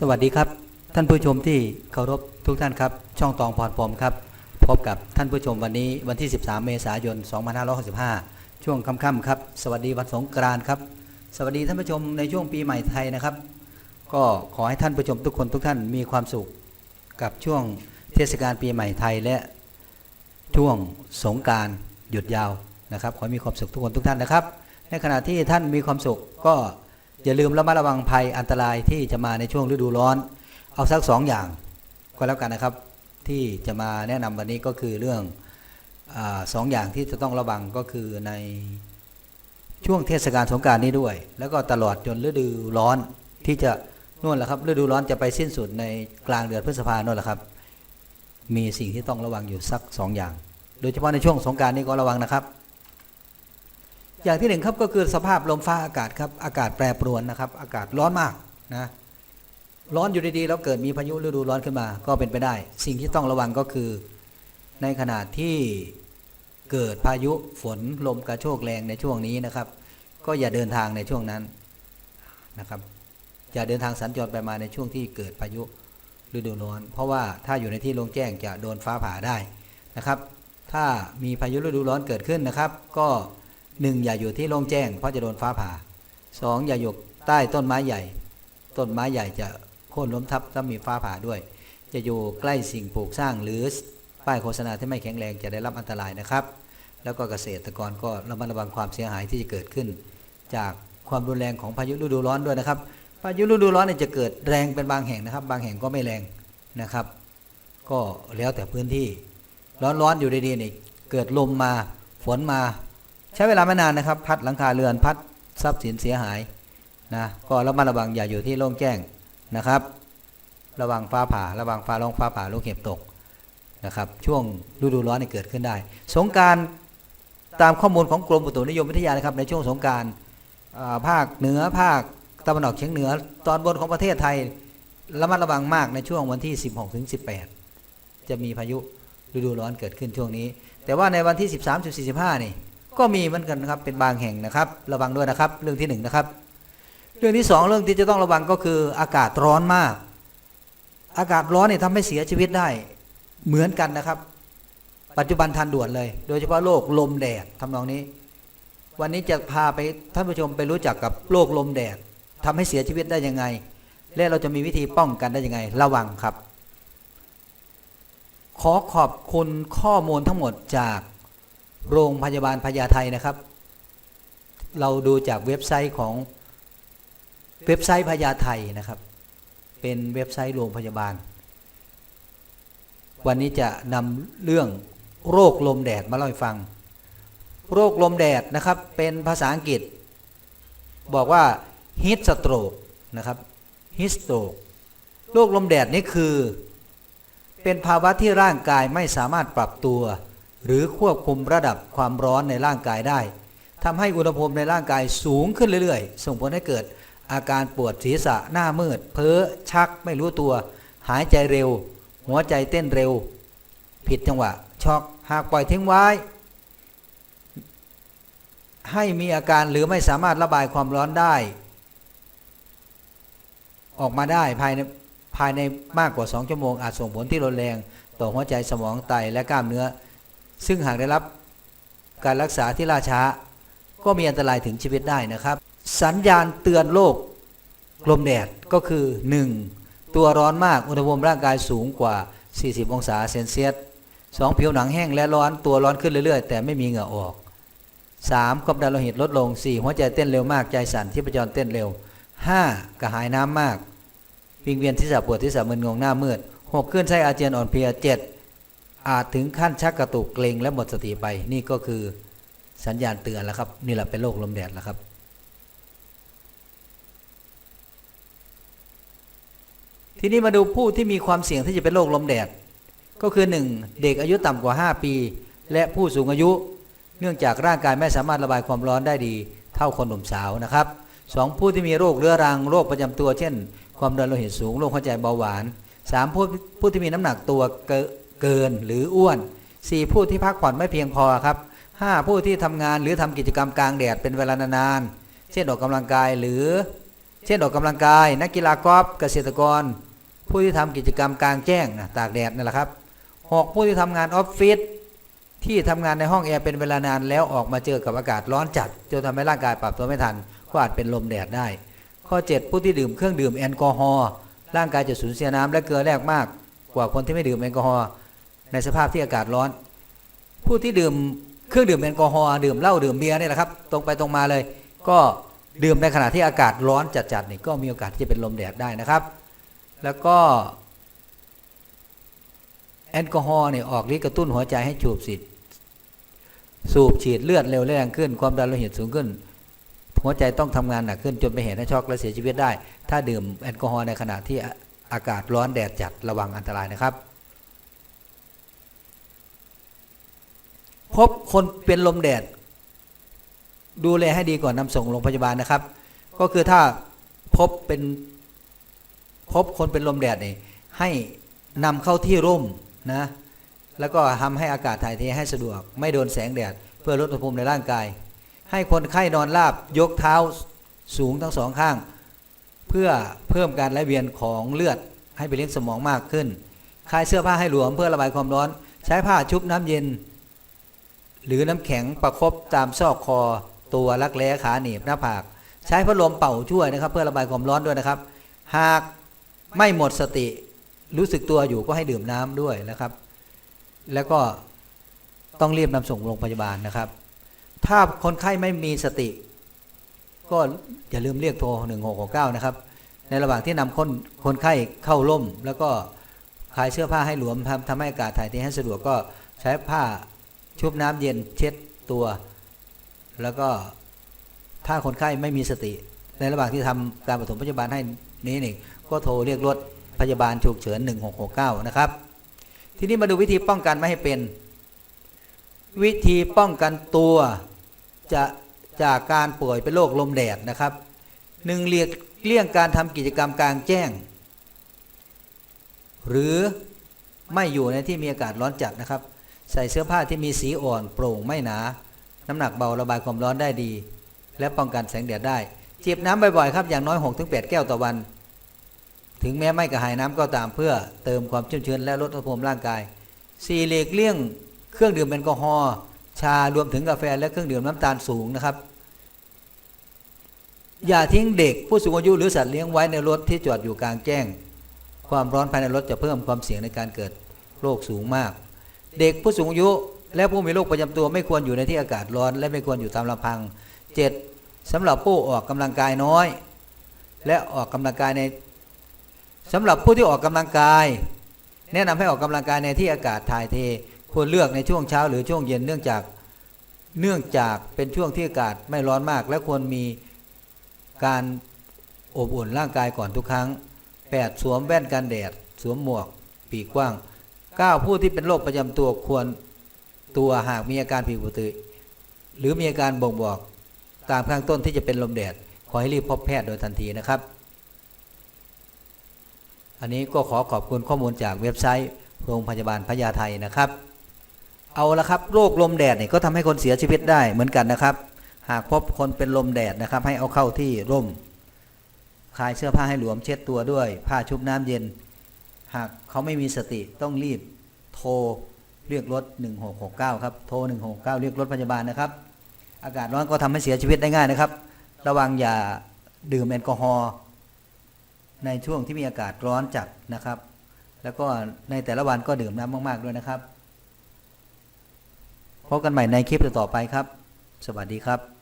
สวัสดีครับ ท่านผู้ชมที่เคารพทุกท่านครับ ช่องตองพรพรมครับ พบกับท่านผู้ชมวันนี้วันที่ 13 เมษายน 2565 ช่วงค่ำๆครับ สวัสดีวันสงกรานต์ครับ สวัสดีท่านผู้ชมในช่วงปีใหม่ไทยนะครับ ก็ขอให้ท่านผู้ชมทุกคนทุกท่านมีความสุขกับช่วงเทศกาลปีใหม่ไทยและช่วงสงกรารหยุดยาวนะครับ ขอให้มีความสุขทุกคนทุกท่านนะครับ ในขณะที่ท่านมีความสุขก็ อย่าลืมระมัดระวังภัยอันตรายที่จะมาในช่วงฤดูร้อน เอาสักสองอย่างก็แล้วกันนะครับ ที่จะมาแนะนำวันนี้ก็คือเรื่องอสองอย่างที่จะต้องระวังก็คือในช่วงเทศกาลสงการนี้ด้วย แล้วก็ตลอดจนฤดูร้อนที่จะนู่นแหละครับฤดูร้อนจะไปสิ้นสุดในกลางเดือนพฤษภาโน่นแหละครับ มีสิ่งที่ต้องระวังอยู่สักสองอย่าง โดยเฉพาะในช่วงสงการนี้ก็ระวังนะครับ อย่างที่หนึ่งครับก็คือสภาพลมฟ้าอากาศครับอากาศแปรปรวนนะครับ อากาศร้อนมากนะร้อนอยู่ดีๆแล้วเกิดมีพายุฤดูร้อนขึ้นมา ก็เป็นไปได้ สิ่งที่ต้องระวังก็คือ ในขณะที่เกิดพายุฝนลมกระโชกแรงในช่วงนี้นะครับ ก็อย่าเดินทางในช่วงนั้นนะครับอย่าเดินทางสัญจรไปมาในช่วงที่เกิดพายุฤดูร้อน เพราะว่าถ้าอยู่ในที่โล่งแจ้งจะโดนฟ้าผ่าได้นะครับ ถ้ามีพายุฤดูร้อนเกิดขึ้นนะครับ ก็ หนึ่งอย่าอยู่ที่โล่งแจ้ง เพราะจะโดนฟ้าผ่าสองอย่าอยู่ใต้ต้นไม้ใหญ่ ต้นไม้ใหญ่จะโค่นล้มทับถ้ามีฟ้าผ่าด้วย จะอยู่ใกล้สิ่งปลูกสร้างหรือป้ายโฆษณาที่ไม่แข็งแรงจะได้รับอันตรายนะครับ แล้วก็เกษตรกรก็ระมัดระวังความเสียหายที่จะเกิดขึ้น จากความรุนแรงของพายุฤดูร้อนด้วยนะครับพายุฤดูร้อนเนี่ยจะเกิดแรงเป็นบางแห่งนะครับ บางแห่งก็ไม่แรงนะครับ ก็แล้วแต่พื้นที่ ร้อนๆอยู่ดีๆเนี่ยเกิดลมมาฝนมา ใช้เวลาไม่นานนะครับ พัดหลังคาเรือนพัดทรัพย์สินเสียหายนะก็ระมัดระวังอย่าอยู่ที่โล่งแจ้งนะครับ ระวังฟ้าผ่า ระวังฟ้าร้องฟ้าผ่าลูกเห็บตกนะครับ ช่วงฤดูร้อนนี่เกิดขึ้นได้ สงการตามข้อมูลของกรมอุตุนิยมวิทยานะครับในช่วงสงการภาคเหนือภาคตะวันออกเฉียงเหนือ ตอนบนของประเทศไทยระมัดระวังมากในช่วงวันที่ 16ถึง18 จะมีพายุฤดูร้อนเกิดขึ้นช่วงนี้ แต่ว่าในวันที่ 13 14 15นี่ ก็มีเหมือนกันนะครับเป็นบางแห่งนะครับ ระวังด้วยนะครับ เรื่องที่หนึ่งนะครับเรื่องที่สองเรื่องที่จะต้องระวังก็คืออากาศร้อนมาก อากาศร้อนเนี่ยทำให้เสียชีวิตได้เหมือนกันนะครับ ปัจจุบันทันด่วนเลย โดยเฉพาะโรคลมแดดทำนองนี้ วันนี้จะพาไปท่านผู้ชมไปรู้จักกับโรคลมแดดทำให้เสียชีวิตได้ยังไง และเราจะมีวิธีป้องกันได้ยังไง ระวังครับ ขอขอบคุณข้อมูลทั้งหมดจาก โรงพยาบาลพญาไทนะครับ เราดูจากเว็บไซต์ของเว็บไซต์พญาไทนะครับ เป็นเว็บไซต์โรงพยาบาล วันนี้จะนำเรื่องโรคลมแดดมาเล่าให้ฟัง โรคลมแดดนะครับ เป็นภาษาอังกฤษ บอกว่า heat stroke นะครับ heat stroke โรคลมแดดนี่คือ เป็นภาวะที่ร่างกายไม่สามารถปรับตัว หรือควบคุมระดับความร้อนในร่างกายได้ทำให้อุณหภูมิในร่างกายสูงขึ้นเรื่อยๆ ส่งผลให้เกิดอาการปวดศีรษะหน้ามืด เพ้อชักไม่รู้ตัว หายใจเร็ว หัวใจเต้นเร็ว ผิดจังหวะช็อกหากปล่อยทิ้งไว้ ให้มีอาการหรือไม่สามารถระบายความร้อนได้ ออกมาได้ภายในภายในมากกว่า 2 ชั่วโมงอาจส่งผลที่รุนแรง ต่อหัวใจสมองไตและกล้ามเนื้อ ซึ่งหากได้รับการรักษาที่ล่าช้า ก็มีอันตรายถึงชีวิตได้นะครับ สัญญาณเตือนโรคลมแดดก็คือ 1. ตัวร้อนมากอุณหภูมิร่างกายสูงกว่า 40 องศาเซนเซียส 2. ผิวหนังแห้งและร้อนตัวร้อนขึ้นเรื่อยๆ แต่ไม่มีเหงื่อออก 3. ความดันโลหิตลดลง 4. หัวใจเต้นเร็วมากใจสั่นที่ประจรเต้นเร็ว 5. กระหายน้ำมาก วิงเวียนที่สะปวดที่สะมึนงงหน้ามืด 6. ขึ้นไส้อาเจียนอ่อนเพลีย 7. อาจถึงขั้นชักกระตุกเกรงและหมดสติไป นี่ก็คือสัญญาณเตือนแล้วครับ นี่แหละเป็นโรคลมแดดแล้วครับ ทีนี้มาดูผู้ที่มีความเสี่ยงที่จะเป็นโรคลมแดด ก็คือ 1. เด็กอายุต่ำกว่า 5 ปี และผู้สูงอายุ เนื่องจากร่างกายไม่สามารถระบายความร้อนได้ดี เท่าคนหนุ่มสาวนะครับ 2. ผู้ที่มีโรคเรื้อรังโรคประจำตัว เช่น ความดันโลหิตสูงโรคหัวใจเบาหวาน 3. ผู้ผู้ที่มีน้ำหนักตัวเกิ เกินหรืออ้วน 4. ผู้ที่พักผ่อนไม่เพียงพอครับ 5. ผู้ที่ทำงานหรือทำกิจกรรมกลางแดดเป็นเวลานานๆเช่นออกกำลังกายหรือ เช่นออกกำลังกาย นักกีฬากอล์ฟเกษตรกร ผู้ที่ทำกิจกรรมกลางแจ้งนะตากแดดนั่นแหละครับหกผู้ที่ทำงานออฟฟิศที่ทำงานในห้องแอร์เป็นเวลานานแล้วออกมาเจอกับอากาศร้อนจัดจนทำให้ร่างกายปรับตัวไม่ทันก็อาจเป็นลมแดดได้ ข้อ 7 ผู้ที่ดื่มเครื่องดื่มแอลกอฮอล์ร่างกายจะสูญเสียน้ำและเกลือแร่มากกว่าคนที่ไม่ดื่มแอลกอฮอล์ ในสภาพที่อากาศร้อน ผู้ที่ดื่มเครื่องดื่มแอลกอฮอล์ดื่มเหล้าดื่มเบียร์นี่แหละครับ ตรงไปตรงมาเลย ก็ดื่มในขณะที่อากาศร้อนจัดๆนี่ก็มีโอกาสที่จะเป็นลมแดดได้นะครับ แล้วก็แอลกอฮอล์เนี่ยออกฤทธิ์กระตุ้นหัวใจให้สูบฉีดสูบฉีดเลือดเร็วแรงขึ้น ความดันโลหิตสูงขึ้น หัวใจต้องทำงานหนักขึ้นจนไปเหตุให้ช็อกและเสียชีวิตได้ ถ้าดื่มแอลกอฮอล์ในขณะที่อากาศร้อนแดดจัดระวังอันตรายนะครับ พบคนเป็นลมแดด ดูแลให้ดีก่อนนำส่งโรงพยาบาลนะครับ ก็คือถ้าพบเป็นพบคนเป็นลมแดดนี่ให้นำเข้าที่ร่มนะ แล้วก็ทำให้อากาศถ่ายเทให้สะดวก ไม่โดนแสงแดด เพื่อลดอุณหภูมิในร่างกาย ให้คนไข้นอนราบยกเท้าสูงทั้งสองข้าง เพื่อเพิ่มการไหลเวียนของเลือดให้ไปเลี้ยงสมองมากขึ้นคลายเสื้อผ้าให้หลวมเพื่อระบายความร้อน ใช้ผ้าชุบน้ำเย็น หรือน้ำแข็งประคบตามซอกคอ ตัวรักแร้ขาหนีบหน้าผาก ใช้พัดลมเป่าช่วยนะครับ เพื่อระบายความร้อนด้วยนะครับ หากไม่หมดสติรู้สึกตัวอยู่ก็ให้ดื่มน้ำด้วยนะครับ แล้วก็ต้องรีบนำส่งโรงพยาบาลนะครับ ถ้าคนไข้ไม่มีสติ ก็อย่าลืมเรียกโทร 1669 นะครับ ในระหว่างที่นำคนคนไข้เข้าร่ม แล้วก็คลายเสื้อผ้าให้หลวมทำทำให้อากาศถ่ายเทให้สะดวกก็ใช้ผ้า ชุบน้ำเย็นเช็ดตัว แล้วก็ถ้าคนไข้ไม่มีสติ ในระหว่างที่ทำการปฐมพยาบาลให้นี้นี่ก็โทรเรียกรถพยาบาลฉุกเฉิน 1669 นะครับ ทีนี้มาดูวิธีป้องกันไม่ให้เป็น วิธีป้องกันตัวจะจากการป่วยเป็นโรคลมแดดนะครับหนึ่งเลียกเลี่ยงการทำกิจกรรมกลางแจ้ง หรือไม่อยู่ในที่มีอากาศร้อนจัดนะครับ ใส่เสื้อผ้าที่มีสีอ่อนโปร่งไม่หนา น้ำหนักเบาระบายความร้อนได้ดี และป้องกันแสงแดดได้จิบน้ำบ่อยๆครับอย่างน้อย 6-8 แก้วต่อวัน ถึงแม้ไม่กระหายน้ำก็ตามเพื่อเติมความชุ่มชื้นและลดอุณหภูมิร่างกายสี่เลีกเลี่ยงเครื่องดื่มแอลกอฮอล์ชารวมถึงกาแฟและเครื่องดื่มน้ำตาลสูงนะครับ อย่าทิ้งเด็กผู้สูงอายุหรือสัตว์เลี้ยงไว้ในรถที่จอดอยู่กลางแจ้ง ความร้อนภายในรถจะเพิ่มความเสี่ยงในการเกิดโรคสูงมาก เด็กผู้สูงอายุและผู้มีโรคประจำตัวไม่ควรอยู่ในที่อากาศร้อน และไม่ควรอยู่ตามลำพัง 7. สำหรับผู้ออกกำลังกายน้อย และออกกำลังกายในสำหรับผู้ที่ออกกำลังกาย แนะนำให้ออกกำลังกายในที่อากาศถ่ายเท ควรเลือกในช่วงเช้าหรือช่วงเย็นเนื่องจากเนื่องจากเป็นช่วงที่อากาศไม่ร้อนมาก และควรมีการอบอุ่นร่างกายก่อนทุกครั้ง 8. สวมแว่นกันแดด สวมหมวก ปีกกว้าง 9. ผู้ที่เป็นโรคประจำตัวควรตัวหากมีอาการผิดปกติ หรือมีอาการบ่งบอกตามข้างต้นที่จะเป็นลมแดด ขอให้รีบพบแพทย์โดยทันทีนะครับ อันนี้ก็ขอขอบคุณข้อมูลจากเว็บไซต์โรงพยาบาลพญาไทนะครับ เอาละครับโรคลมแดดเนี่ยก็ทำให้คนเสียชีวิตได้เหมือนกันนะครับ หากพบคนเป็นลมแดดนะครับ ให้เอาเข้าที่ร่มคลายเสื้อผ้าให้หลวมเช็ดตัวด้วย ผ้าชุบน้ำเย็น หากเขาไม่มีสติต้องรีบโทรเรียกรถ 1669 ครับ โทร 169 เรียกรถพยาบาลนะครับ อากาศร้อนก็ทำให้เสียชีวิตได้ง่ายนะครับ ระวังอย่าดื่มแอลกอฮอล์ในช่วงที่มีอากาศร้อนจัดนะครับ แล้วก็ในแต่ละวันก็ดื่มน้ำมาก ๆ ด้วยนะครับพบกันใหม่ในคลิปต่อๆไปครับ สวัสดีครับ